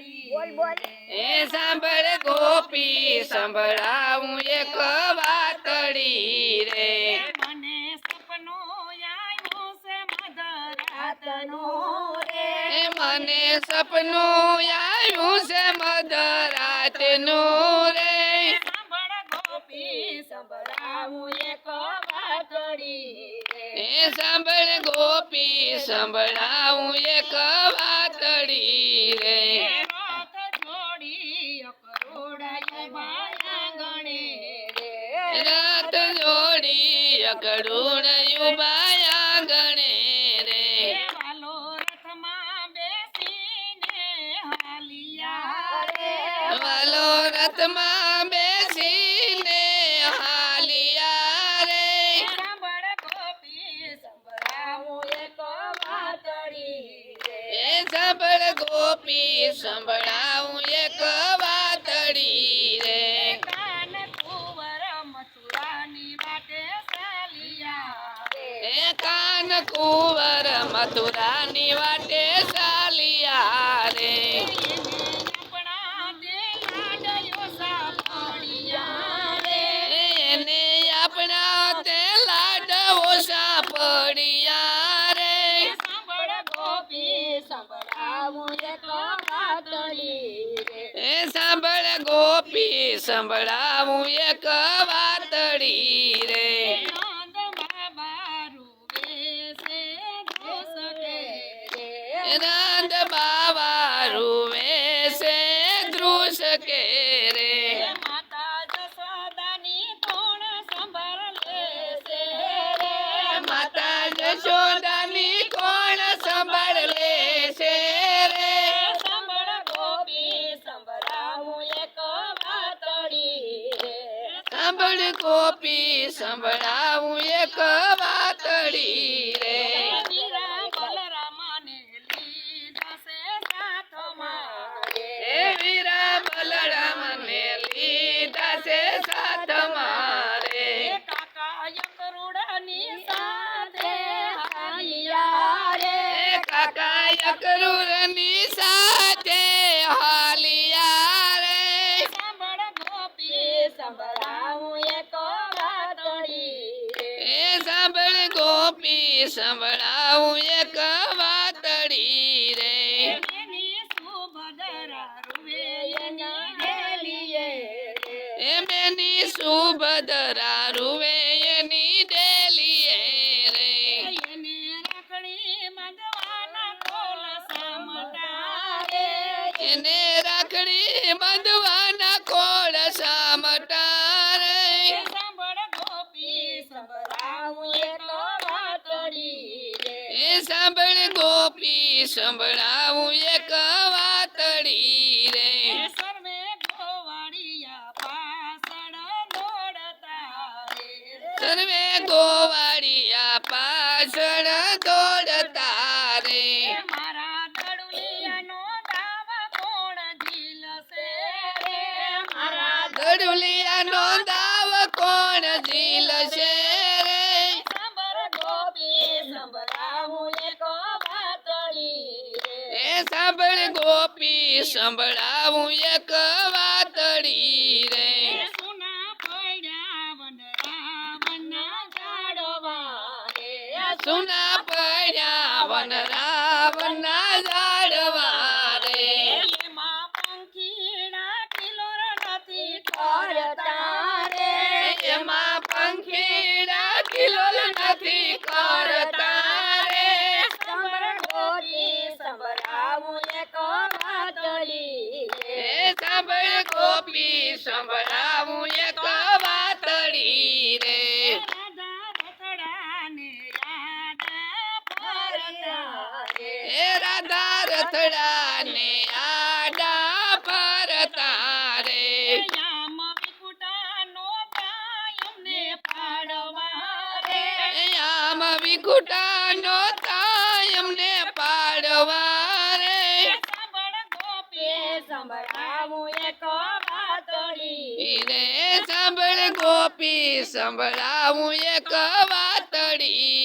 વાતડી બોલ, બોલ. એ સાંભળ ગોપી સંભળાવું એક વાતડી રે. મને સપનું આવ્યું છે મધરાતનો રાતનું રે. એ મને સપનો આવ્યું છે મધરાતનો રે. સાંભળ ગોપી સંભળાવું એક વાતડી રે. એ સાંભળ ગોપી સંભળાવું એક વાતડી રે. રાત જોડી અકડું ઉભાયા ગણે રે. વાલો રથમાં બેસીને હાલિયા રે. એ સાંભળ ગોપી સંભળાવું એક કાન કુંવર મથુરાની વાટે ચાલિયા રે એને આપણા તે લાડવો સાપડિયા રે એ સાંભળ ગોપી સંભળાવું એક વાતડી રે નંદ બાવા રૂવે છે ધ્રુસ કે રે માતા જશોદાની કોણ સંભાળ લે છે રે? સાંભળ ગોપી સંભળાવું એક વાતડી રે. એ એ કાકા અકરુરની સાથે હાલિયા રે એ સાંભળ ગોપી, સંભળાવું એક વાતડી રે. એ સુભદ્રા રૂવે એની સંભળાવું એક વાતડી રે. સર્વે ગોવાળિયા પાછળ દોડતા રે મારા દડુલિયાનો દાવા કોણ ઝીલશે રે? મારા ગઢુલિયાનો દાવ કોણ ઝીલ રે સાંભળ ગોપી સંભળાવું એક વાતડી રે. સુના પડ્યા વનરાવના ગોપી સંભળાવું એક વાતડી રે. રાધા રથડા ને યાદ એ રાધા રથડા ને આડા પર તારે આમ વિકુટાનો તાયમને પાડવા રે સંભળાવું એક રે સાંભળ ગોપી સંભળાવું એક વાતડી.